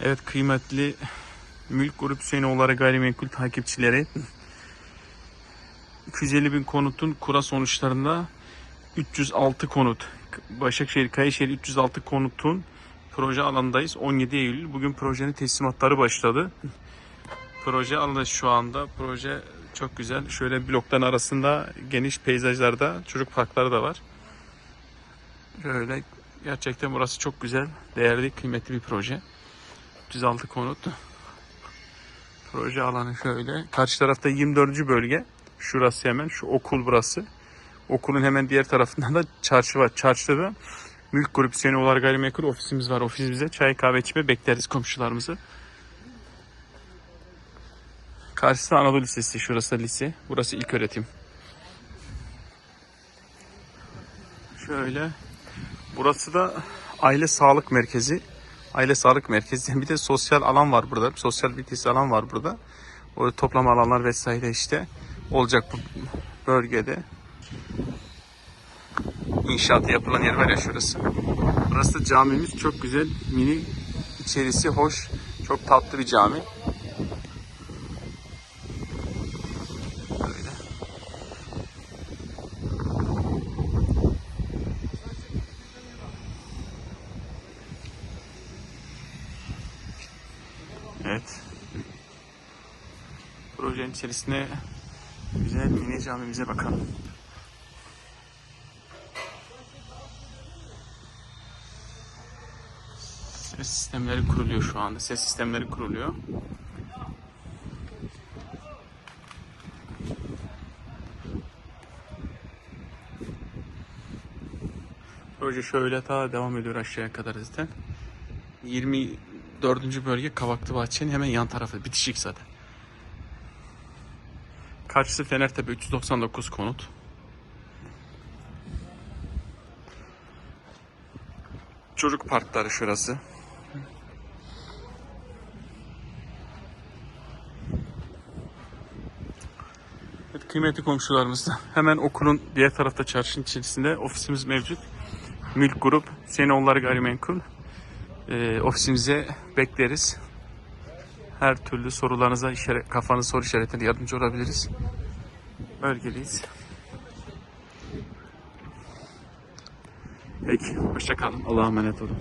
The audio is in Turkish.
Evet kıymetli Mülk Grup Hüseyinoğulları gayrimenkul takipçileri 250 bin konutun kura sonuçlarında 306 konut. Başakşehir Kayışehir 306 konutun proje alanındayız. 17 Eylül. Bugün projenin teslimatları başladı. Proje alanı şu anda. Proje çok güzel. Şöyle blokların arasında geniş peyzajlarda çocuk parkları da var. Şöyle gerçekten burası çok güzel değerli kıymetli bir proje 306 konut. Proje alanı şöyle. Karşı tarafta 24. bölge. Şurası hemen. Şu okul burası. Okulun hemen diğer tarafında da çarşı var. Çarşıda da Mülk Grup Hüseyinoğullar Gayrimenkul ofisimiz var. Ofisimize çay kahve içme bekleriz komşularımızı. Karşısı Anadolu Lisesi. Şurası da lise. Burası ilk öğretim. Şöyle. Burası da aile sağlık merkezi. Aile sağlık merkezi. Bir de sosyal alan var burada. Sosyal bir alan var burada. Orada toplama alanlar vesaire işte olacak bu bölgede. İnşaatı yapılan yer var ya şurası. Burası camimiz çok güzel. Mini içerisi hoş. Çok tatlı bir cami. Evet. Projenin içerisine güzel mini camimize bakalım. Ses sistemleri kuruluyor şu anda. Ses sistemleri kuruluyor. Proje şöyle ta devam ediyor aşağıya kadar zaten. 24. bölge Kavaklı Bahçe'nin hemen yan tarafı. Bitişik zaten. Karşısı Fenertepe 399 konut. Çocuk parkları şurası. Evet, kıymetli komşularımız da hemen okulun diğer tarafta çarşının içerisinde ofisimiz mevcut. Mülk Grup, Hüseyinoğulları Gayrimenkul. Ee, ofisimize bekleriz. Her türlü sorularınıza işaret, kafanız soru işaretleri yardımcı olabiliriz. Bölgeliyiz. Peki, hoşça kalın. Allah'a emanet olun.